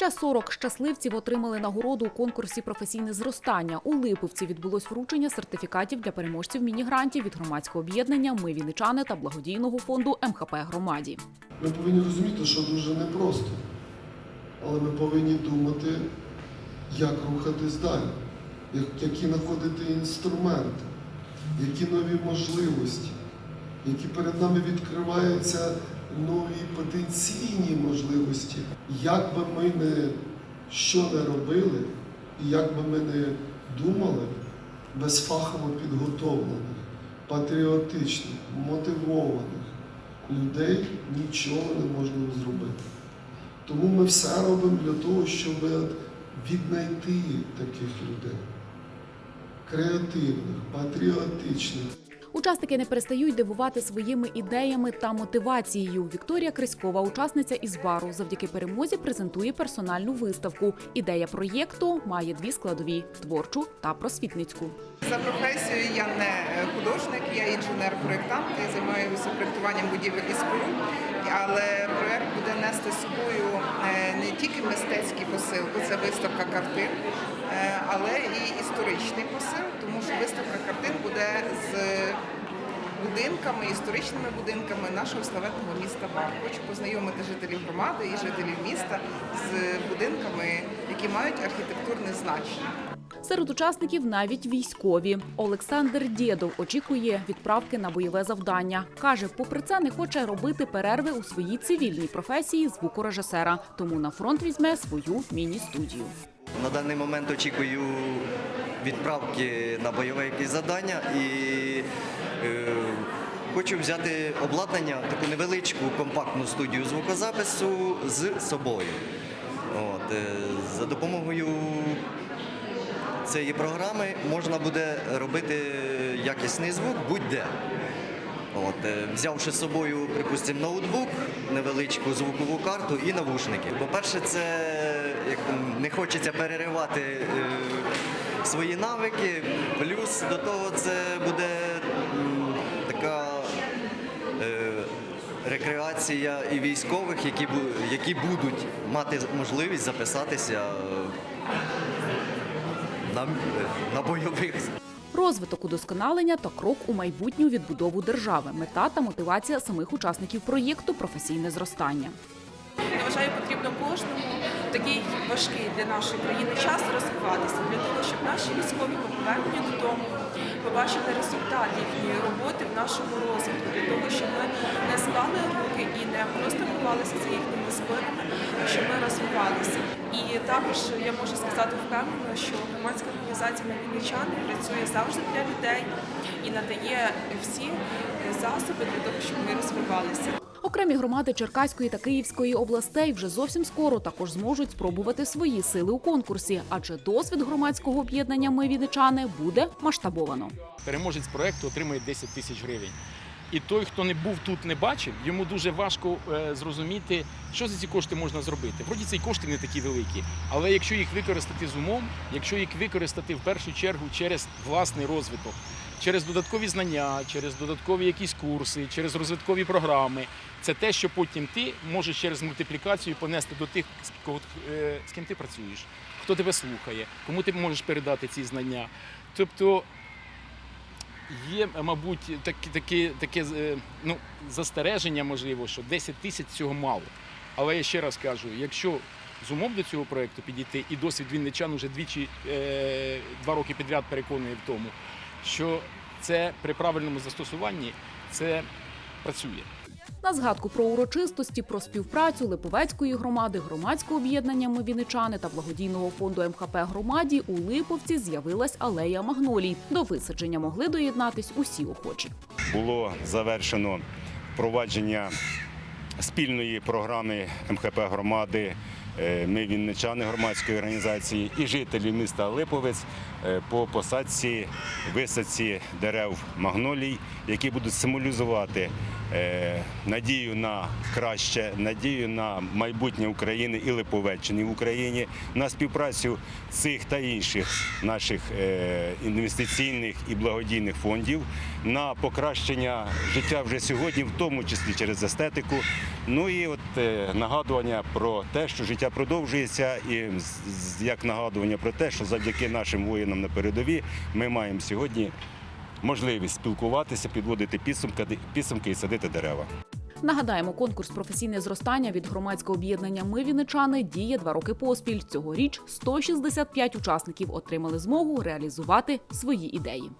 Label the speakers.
Speaker 1: Ще 40 щасливців отримали нагороду у конкурсі професійне зростання. У Липовці відбулось вручення сертифікатів для переможців міні-грантів від громадського об'єднання Ми вінничани та благодійного фонду МХП громаді.
Speaker 2: Ми повинні розуміти, що дуже непросто. Але ми повинні думати, як рухатись далі, які знаходити інструменти, які нові можливості, які перед нами відкриваються нові потенційні можливості. Як би ми не що не робили, і як би ми не думали, без фахово підготовлених, патріотичних, мотивованих людей нічого не можна зробити. Тому ми все робимо для того, щоб віднайти таких людей. Креативних, патріотичних.
Speaker 1: Учасники не перестають дивувати своїми ідеями та мотивацією. Вікторія Криськова, учасниця із бару, завдяки перемозі презентує персональну виставку. Ідея проєкту має дві складові: творчу та просвітницьку.
Speaker 3: За професією я не художник, я інженер-проєктант, я займаюся проєктуванням будівель і споруд, але проєкт буде нести собою е, не тільки мистецький посил, бо це виставка картин, е, але і історичний посил, тому що виставка картин буде з будинками, історичними будинками нашого славетного міста Бар. Хочу познайомити жителів громади і жителів міста з будинками, які мають архітектурне значення.
Speaker 1: Серед учасників навіть військові. Олександр Дєдов очікує відправки на бойове завдання. Каже, попри це не хоче робити перерви у своїй цивільній професії звукорежисера, тому на фронт візьме свою міні-студію.
Speaker 4: На даний момент очікую відправки на бойове якесь завдання і хочу взяти обладнання, таку невеличку компактну студію звукозапису з собою. От, е, за допомогою цієї програми можна буде робити якісний звук будь-де. От, е, взявши з собою, припустимо, ноутбук, невеличку звукову карту і навушники. По-перше, це не хочеться переривати е, свої навики. Плюс до того це буде така е, рекреація і військових, які, які будуть мати можливість записатися е, на, на бойових.
Speaker 1: Розвиток удосконалення та крок у майбутню відбудову держави. Мета та мотивація самих учасників проєкту професійне зростання.
Speaker 5: Вважаю, потрібно кожному такий важкий для нашої країни час розвиватися для того, щоб наші військові по поверненню додому побачили результат їхньої роботи в нашому розвитку, для того, щоб ми не склали руки і не просто ховалися за їхніми спинами, а щоб ми розвивалися. І також я можу сказати впевнено, що громадська організація «Вінничани» працює завжди для людей і надає всі засоби для того, щоб ми розвивалися.
Speaker 1: Окремі громади Черкаської та Київської областей вже зовсім скоро також зможуть спробувати свої сили у конкурсі, адже досвід громадського об'єднання Ми Вінничани буде масштабовано.
Speaker 6: переможець проекту отримує 10 тисяч гривень. І той, хто не був тут, не бачив, йому дуже важко е, зрозуміти, що за ці кошти можна зробити. Вроді ці кошти не такі великі, але якщо їх використати з умом, якщо їх використати в першу чергу через власний розвиток, через додаткові знання, через додаткові якісь курси, через розвиткові програми, це те, що потім ти можеш через мультиплікацію понести до тих, з е, ким ти працюєш, хто тебе слухає, кому ти можеш передати ці знання. Тобто Є, мабуть, таке, таке, таке ну, застереження, можливо, що 10 тисяч цього мало. Але я ще раз кажу, якщо з умов до цього проєкту підійти, і досвід вінничан уже двічі, е, два роки підряд переконує в тому, що це при правильному застосуванні це працює.
Speaker 1: На згадку про урочистості, про співпрацю Липовецької громади, громадського об'єднання «Ми Вінничани» та благодійного фонду МХП громаді у Липовці з'явилась алея магнолій. До висадження могли доєднатись усі охочі.
Speaker 7: було завершено впровадження спільної програми МХП громади. Е, Ми вінничани громадської організації і жителі міста Липовець е, по посадці, висадці дерев магнолій, які будуть символізувати е, надію на краще, надію на майбутнє України і Липовеччини в Україні, на співпрацю цих та інших наших інвестиційних і благодійних фондів, на покращення життя вже сьогодні, в тому числі через естетику, Ну і от нагадування про те, що життя продовжується, і як нагадування про те, що завдяки нашим воїнам на передовій ми маємо сьогодні можливість спілкуватися, підводити підсумки, підсумки і садити дерева.
Speaker 1: Нагадаємо, конкурс професійне зростання від громадського об'єднання Ми Вінничани діє два роки поспіль. Цьогоріч 165 учасників отримали змогу реалізувати свої ідеї.